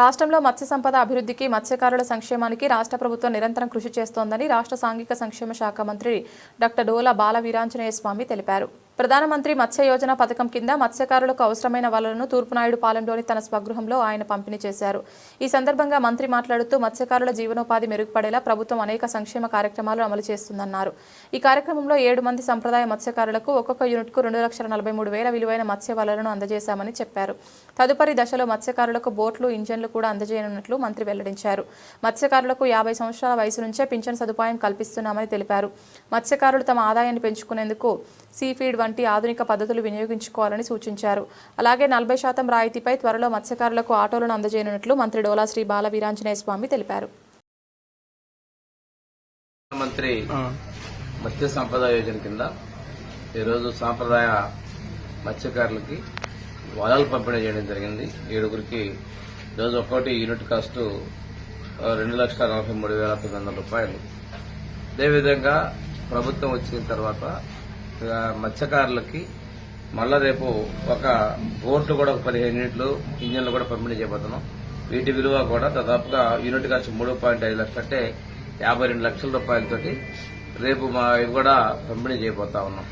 రాష్ట్రంలో మత్స్య సంపద అభివృద్ధికి మత్స్యకారుల సంక్షేమానికి రాష్ట్ర ప్రభుత్వం నిరంతరం కృషి చేస్తోందని రాష్ట్ర సాంఘిక సంక్షేమ శాఖ మంత్రి డాక్టర్ డోలా బాల వీరాంజనేయ స్వామి తెలిపారు. ప్రధానమంత్రి మత్స్య యోజన పథకం కింద మత్స్యకారులకు అవసరమైన వలలను తూర్పునాయుడు పాలెంలోని తన స్వగృహంలో ఆయన పంపిణీ చేశారు. ఈ సందర్భంగా మంత్రి మాట్లాడుతూ మత్స్యకారుల జీవనోపాధి మెరుగుపడేలా ప్రభుత్వం అనేక సంక్షేమ కార్యక్రమాలు అమలు చేస్తుందన్నారు. ఈ కార్యక్రమంలో ఏడు మంది సంప్రదాయ మత్స్యకారులకు ఒక్కొక్క యూనిట్కు రెండు లక్షల నలభై మూడు వేల విలువైన మత్స్య వలలను అందజేశామని చెప్పారు. తదుపరి దశలో మత్స్యకారులకు బోట్లు ఇంజన్లు కూడా అందజేయనున్నట్లు మంత్రి వెల్లడించారు. మత్స్యకారులకు యాభై సంవత్సరాల వయసు నుంచే పింఛన్ సదుపాయం కల్పిస్తున్నామని తెలిపారు. మత్స్యకారులు తమ ఆదాయాన్ని పెంచుకునేందుకు సీఫీడ్ వంటి ఆధునిక పద్ధతులు వినియోగించుకోవాలని సూచించారు. అలాగే నలభై శాతం రాయితీపై త్వరలో మత్స్యకారులకు ఆటోలను అందజేయనున్నట్లు మంత్రి డోలా శ్రీ బాల వీరాంజనేయ స్వామి తెలిపారు. మంత్రి మత్స్య సంపద యోజన కింద ఈరోజు సాంప్రదాయ మత్స్యకారులకి వలలు పంపిణీ చేయడం జరిగింది. ఏడుగురికి ఈరోజు ఒక్కోటి యూనిట్ కాస్ట్ రెండు లక్షల నలభై మూడు వేల తొమ్మిది వందల రూపాయలు. అదేవిధంగా ప్రభుత్వం వచ్చిన తర్వాత మత్స్యకారులకి మళ్ళా రేపు ఒక బోట్లు కూడా ఒక పదిహేను యూనిట్లు ఇంజన్లు కూడా పంపిణీ చేయబోతున్నాం. వీటి విలువ కూడా దాదాపుగా యూనిట్ కాస్ట్ మూడు పాయింట్ ఐదు లక్షలు అంటే యాభై రెండు లక్షల రూపాయలతోటి రేపు మా ఇవి కూడా పంపిణీ చేయబోతా ఉన్నాం.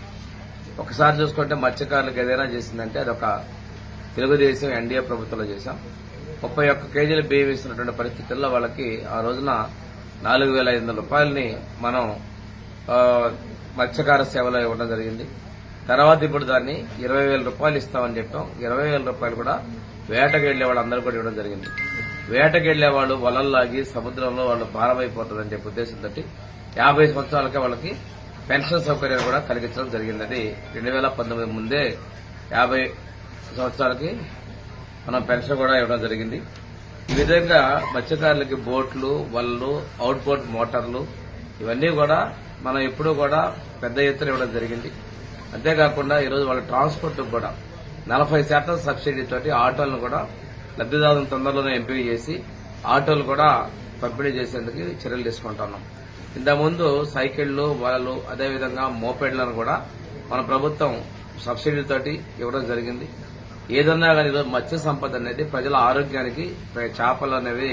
ఒకసారి చూసుకుంటే మత్స్యకారులకు ఏదైనా చేసిందంటే అదొక తెలుగుదేశం ఎన్డీఏ ప్రభుత్వంలో చేశాం. ముప్పై ఒక్క కేజీలు బియ్యం ఇస్తున్నటువంటి పరిస్థితుల్లో వాళ్ళకి ఆ రోజున నాలుగు వేల ఐదు వందల రూపాయలని మనం మత్స్యకార సేవలో ఇవ్వడం జరిగింది. తర్వాత ఇప్పుడు దాన్ని ఇరవై వేల రూపాయలు ఇస్తామని చెప్పాం. ఇరవై వేల రూపాయలు కూడా వేటకు వెళ్ళే వాళ్ళందరూ కూడా ఇవ్వడం జరిగింది. వేటకు వెళ్ళే వాళ్ళు వలల్లాగి సముద్రంలో వాళ్ళు భారమైపోతుందని చెప్పే ఉద్దేశంతో యాభై సంవత్సరాలకే వాళ్ళకి పెన్షన్ సౌకర్యాలు కూడా కలిగించడం జరిగింది. రెండు వేల పంతొమ్మిది ముందే యాభై సంవత్సరాలకి మనం పెన్షన్ కూడా ఇవ్వడం జరిగింది. ఈ విధంగా మత్స్యకారులకి బోట్లు వలలు అవుట్ బోట్ మోటార్లు ఇవన్నీ కూడా మనం ఎప్పుడూ కూడా పెద్ద ఎత్తున ఇవ్వడం జరిగింది. అంతేకాకుండా ఈరోజు వాళ్ళ ట్రాన్స్పోర్ట్ కూడా నలభై శాతం సబ్సిడీతో ఆటోలను కూడా లబ్దిదారుల తొందరలోనే ఎంపిక చేసి ఆటోలు కూడా పంపిణీ చేసేందుకు చర్యలు తీసుకుంటున్నాం. ఇంతకుముందు సైకిళ్ళు వలలు అదేవిధంగా మోపెడ్లను కూడా మన ప్రభుత్వం సబ్సిడీతోటి ఇవ్వడం జరిగింది. ఏదన్నా కానీ ఈరోజు మత్స్య సంపద అనేది ప్రజల ఆరోగ్యానికి చేపలు అనేవి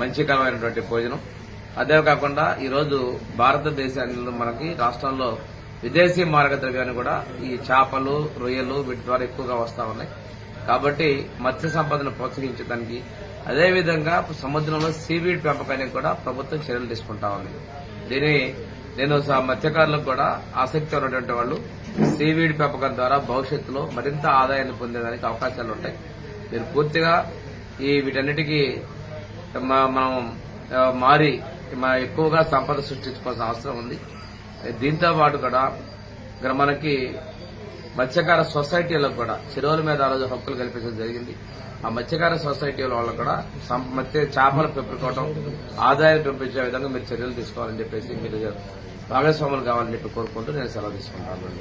మంచికరమైనటువంటి భోజనం. అదే కాకుండా ఈరోజు భారతదేశాన్ని మనకి రాష్ట్రంలో విదేశీ మార్గద్రవ్యాన్ని కూడా ఈ చేపలు రొయ్యలు వీటి ద్వారా ఎక్కువగా వస్తా ఉన్నాయి. కాబట్టి మత్స్య సంపదను ప్రోత్సహించడానికి అదేవిధంగా సముద్రంలో సీవీడ్ పెంపకానికి కూడా ప్రభుత్వం చర్యలు తీసుకుంటా ఉంది. దీని నేను మత్స్యకారులకు కూడా ఆసక్తి ఉన్నటువంటి వాళ్ళు సీవీడ్ పెంపకం ద్వారా భవిష్యత్తులో మరింత ఆదాయాన్ని పొందేదానికి అవకాశాలు ఉంటాయి. మీరు పూర్తిగా ఈ వీటన్నిటికీ మనం మారి ఎక్కువగా సంపద సృష్టించుకోవాల్సిన అవసరం ఉంది. దీంతో పాటు కూడా ఇక్కడ మనకి మత్స్యకార సొసైటీలకు కూడా చెరువుల మీద ఆ రోజు హక్కులు కల్పించడం జరిగింది. ఆ మత్స్యకార సొసైటీల వాళ్ళకు కూడా సం- మత్స్య చేపలు పెంపుకోవడం ఆదాయం పెంపించే విధంగా మీరు చర్యలు తీసుకోవాలని చెప్పేసి మీరు భాగస్వాములు కావాలని చెప్పి కోరుకుంటూ నేను సెలవు తీసుకుంటాను